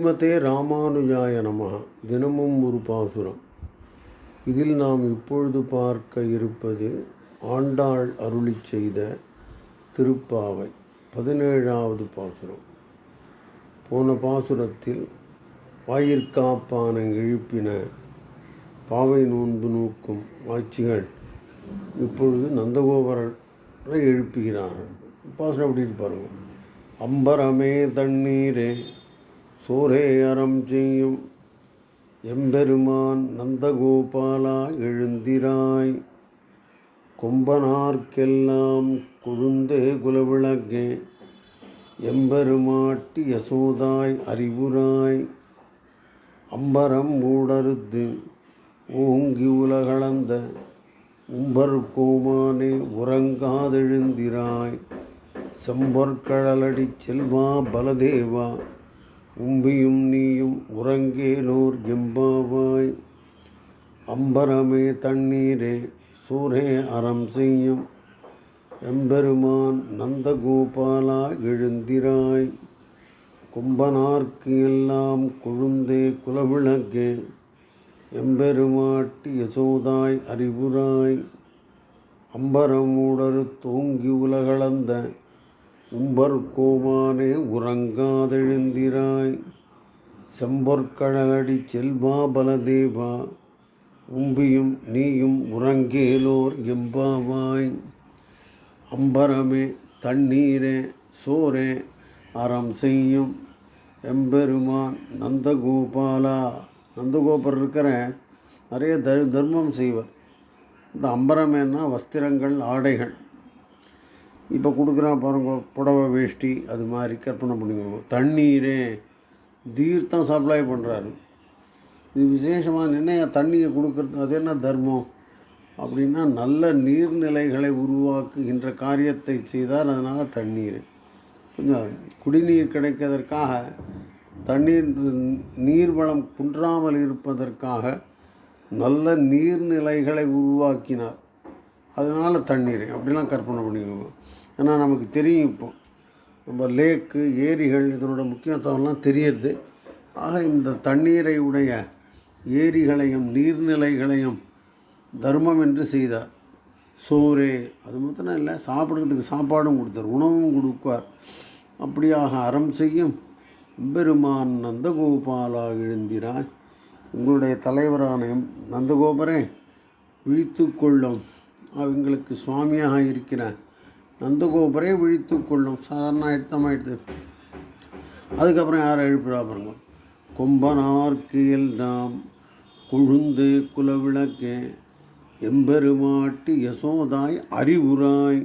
ஸ்ரீமதே ராமானுஜாய நம. தினமும் ஒரு பாசுரம். இதில் நாம் இப்பொழுது பார்க்க இருப்பது ஆண்டாள் அருளிச் செய்த திருப்பாவை பதினேழாவது பாசுரம். போன பாசுரத்தில் வாயிற்காப்பான எழுப்பின பாவை நோன்பு நோக்கும் வாட்சிகள் இப்பொழுது நந்தகோபரை எழுப்புகிறார்கள். பாசுரம் அப்படி இருப்பாருங்க பாருங்க. அம்பரமே தண்ணீரே சூரே அறம் செய்யும். எம்பெருமான் நந்தகோபாலா எழுந்திராய். கொம்பனார்க்கெல்லாம் குழுந்தே குலவிளக்கே. எம்பெருமாட்டி யசோதாய் அறிவுராய். அம்பரம் ஊடறுத்து ஓங்கி உலகளந்த உம்பர் கோமானே உறங்காதெழுந்திராய். செம்பொற்கழலடி செல்வா பலதேவா. உம்பியும் நீயும் உறங்கேலோர் எம்பாவாய் அம்பரமே தண்ணீரே சூரே அறம் செய்யும். எம்பெருமான் நந்தகோபாலா எழுந்திராய். கும்பனார்க்கு எல்லாம் கொழுந்தே குலவிளக்கே எம்பெருமாட்டி யசோதாய் அறிவுராய் அம்பரமூடரு தூங்கி உலகளந்த உம்பர் கோமானே உறங்காதெழுந்திராய். செம்பொற்கழலடி செல்வா பலதேவா. உம்பியும் நீயும் உறங்கேலோர் எம்பாவாய். அம்பரமே தண்ணீரே சோரே அறம் செய்யும் எம்பெருமான் நந்தகோபாலா. நந்தகோபர் இருக்கிற நிறைய தர்மம் செய்வர். இந்த அம்பரமேன்னா வஸ்திரங்கள் ஆடைகள். இப்போ கொடுக்குறான் பாருங்க புடவை வேஷ்டி அது மாதிரி கற்பனை பண்ணிக்கோங்க தண்ணீரே தீர்த்தம் சப்ளை பண்ணுறாரு இது விசேஷமாக என்ன தண்ணியை கொடுக்குறது அது என்ன தர்மம்? அப்படின்னா நல்ல நீர்நிலைகளை உருவாக்குகின்ற காரியத்தை செய்தார் அதனால் தண்ணீர். கொஞ்சம் குடிநீர் கிடைக்கிறதற்காக தண்ணீர் நீர்வளம் குன்றாமல் இருப்பதற்காக நல்ல நீர்நிலைகளை உருவாக்கினார். அதனால் தண்ணீர் அப்படிலாம் கற்பனை பண்ணிக்கோங்க. ஏன்னா நமக்கு தெரியும் இப்போ. நம்ம லேக்கு ஏரிகள் இதனோட முக்கியத்துவம்லாம் தெரியுது ஆக இந்த தண்ணீரை உடைய ஏரிகளையும் நீர்நிலைகளையும் தர்மம் என்று செய்தார். சோறு அது மாத்திரம் இல்லை சாப்பிட்றதுக்கு சாப்பாடும் கொடுத்தார் உணவும் கொடுப்பார். அப்படியாக அறம் செய்யும் பெருமான் நந்தகோபாலா எழுந்திராய். உங்களுடைய தலைவரான எம் நந்தகோபரே விழித்து கொள்ளும். அவங்களுக்கு சுவாமியாக இருக்கிற நந்தகோபரே விழித்து கொள்ளும் சாதாரண அழுத்தமாயிடுது அதுக்கப்புறம் யாரை எழுப்புறா பாருங்க. கொம்பனார்க்கு எல்லாம் கொழுந்து குலவிளக்கே எம்பெருமாட்டி யசோதாய் அறிவுராய்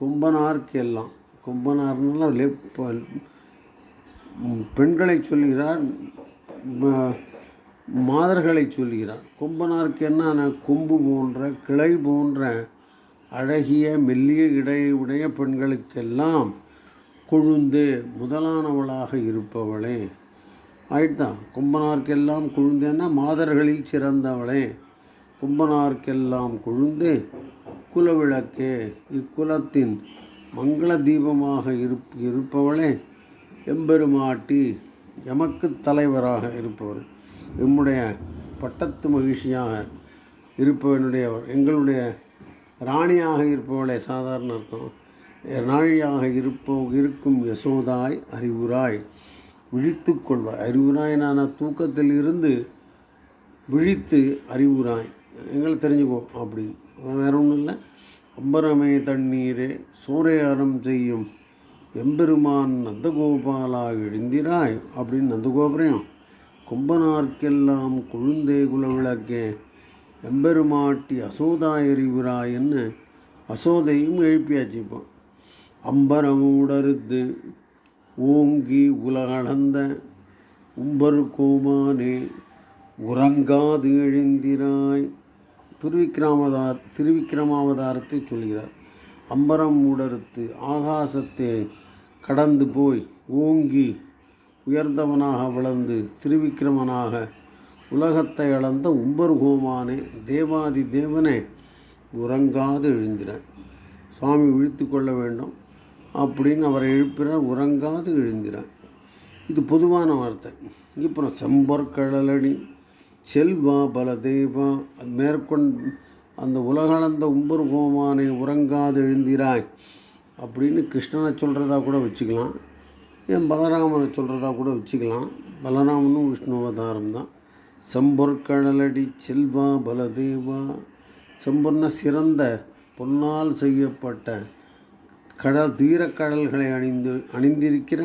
கொம்பனார்க்கு எல்லாம் கொம்பனார்னால பெண்களை சொல்கிறார் மாதர்களை சொல்கிறார். கொம்பனாருக்கு என்ன கொம்பு போன்ற கிளை போன்ற அழகிய மெல்லிய இடையுடைய பெண்களுக்கெல்லாம் கொழுந்து முதலானவளாக இருப்பவளே. ஆயிட்டான் கும்பனார்க்கெல்லாம் கொழுந்தேன்னா மாதர்களில் சிறந்தவளே. கும்பனார்க்கெல்லாம் கொழுந்து குலவிளக்கே. இக்குலத்தின் மங்கள தீபமாக இருப் இருப்பவளே. எம்பெருமாட்டி எமக்கு தலைவராக இருப்பவர் எம்முடைய பட்டத்து மகிழ்ச்சியாக இருப்பவனுடைய எங்களுடைய ராணியாக இருப்பவளை சாதாரண அர்த்தம். ராணியாக இருப்போ இருக்கும் யசோதாய் அறிவுராய் விழித்து கொள்வாய். அறிவுராயனான தூக்கத்தில் இருந்து விழித்து அறிவுராய். எங்களை தெரிஞ்சுக்கோ அப்படின்னு. வேற ஒன்றும் இல்லை. அம்பரமே தண்ணீரே சூறையாரம் செய்யும் எம்பெருமான் நந்தகோபாலா எழுந்திராய் அப்படின்னு நந்தகோபுரம். கும்பனார்க்கெல்லாம் கொழுந்தே குலவிளக்கே எம்பெருமாட்டி அசோதா எறிவுராயன்னு அசோதையும் எழுப்பியாச்சுப்பான் அம்பரமுடருத்து ஓங்கி உலகளந்த உம்பரு கோமானே உறங்காது எழுந்திராய். திருவிக்கிராமதார் திருவிக்ரமாவதாரத்தை சொல்கிறார். அம்பரம் மூடறுத்து ஆகாசத்தை கடந்து போய் ஓங்கி உயர்ந்தவனாக வளர்ந்து திருவிக்கிரமனாக உலகத்தை அளந்த உம்பர்கோமானே தேவாதி தேவனே உறங்காது எழுந்தினார் சுவாமி விழித்து கொள்ள வேண்டும். அப்படின்னு அவரை எழுப்பிற உறங்காது எழுந்தினார் இது பொதுவான வார்த்தை. இப்போ செம்பொற்கடலடி செல்வா பலதேவா அது மேற்கொண்டு அந்த உலகளந்த உம்பர்கோமானை உறங்காது எழுந்திராய். அப்படின்னு கிருஷ்ணனை சொல்கிறதா கூட வச்சுக்கலாம். ஏன் பலராமனை சொல்கிறதா கூட வச்சுக்கலாம். பலராமனும் விஷ்ணு அவதாரம் தான். செம்பொற்கடலடி செல்வா பலதேவா. செம்பொன்ன சிறந்த பொன்னால் செய்யப்பட்ட கடல் தீரக்கடல்களை அணிந்து அணிந்திருக்கிற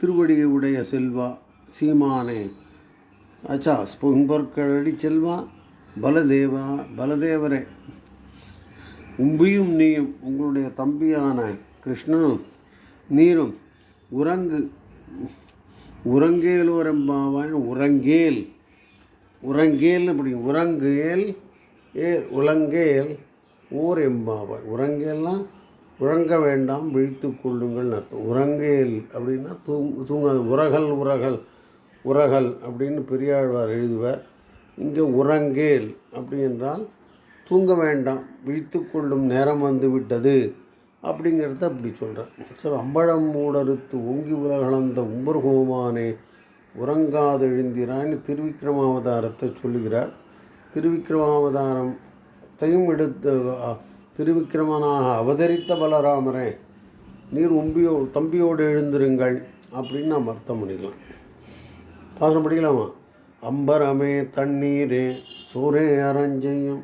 திருவடியை உடைய செல்வா சீமானே. ஆச்சா பொன்பொற்கடலடி செல்வா பலதேவா பலதேவரே. உம்பியும் நீயும் உங்களுடைய தம்பியான கிருஷ்ணனும் நீரும் உறங்கு உறங்கேலோரம்பாவாயின் உறங்கேல். உறங்கேல் அப்படி உறங்கேல் ஏ உலங்கேல் ஊர் எம்பாவாய். உறங்கேல்னா உறங்க வேண்டாம் விழித்து கொள்ளுங்கள்னு அர்த்தம். உறங்கேல் அப்படின்னா தூங் தூங்காது. உரகல் உரகல் உரகல் அப்படின்னு பெரியாழ்வார் எழுதுவார். இங்கே உறங்கேல் அப்படி என்றால் தூங்க வேண்டாம் விழித்து கொள்ளும் நேரம் வந்து விட்டது அப்படிங்கிறத அப்படி சொல்கிறேன் ஸோ அம்பழம் மூடறுத்து ஓங்கி உலகளந்த உம்பர்கோமானே உறங்காதெழுந்திரான்னு திருவிக்ரமாவதாரத்தை சொல்லுகிறார். திருவிக்ரமாவதாரத்தையும் எடுத்து திருவிக்கிரமனாக அவதரித்த பலராமரே நீர் உம்பியோ தம்பியோடு எழுந்திருங்கள் அப்படின்னு நாம் அர்த்தம் பண்ணிக்கலாம். பாசனம் படிக்கலாமா? அம்பரமே தண்ணீரே சூரே அரஞ்செய்யும்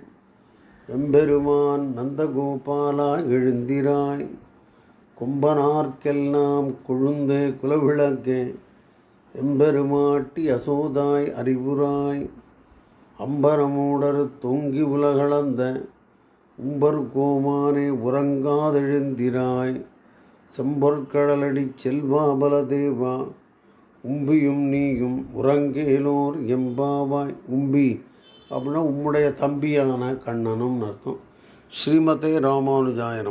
எம்பெருமான் நந்தகோபாலா எழுந்திராய். கும்பனார்க்கெல்லாம் கொழுந்தே குலவிளக்கே எம்பெருமாட்டி அசோதாய் அறிவுராய் அம்பரமூடர் தொங்கி உலகளந்த உம்பர் கோமானே உறங்காதெழுந்திராய் செம்பொற்கடலடி செல்வா பலதேவா உம்பியும் நீயும் உறங்கேலோர் எம்பாவாய் உம்பி அப்படின்னா உம்முடைய தம்பியான கண்ணனும்னு அர்த்தம். ஸ்ரீமதே ராமானுஜாய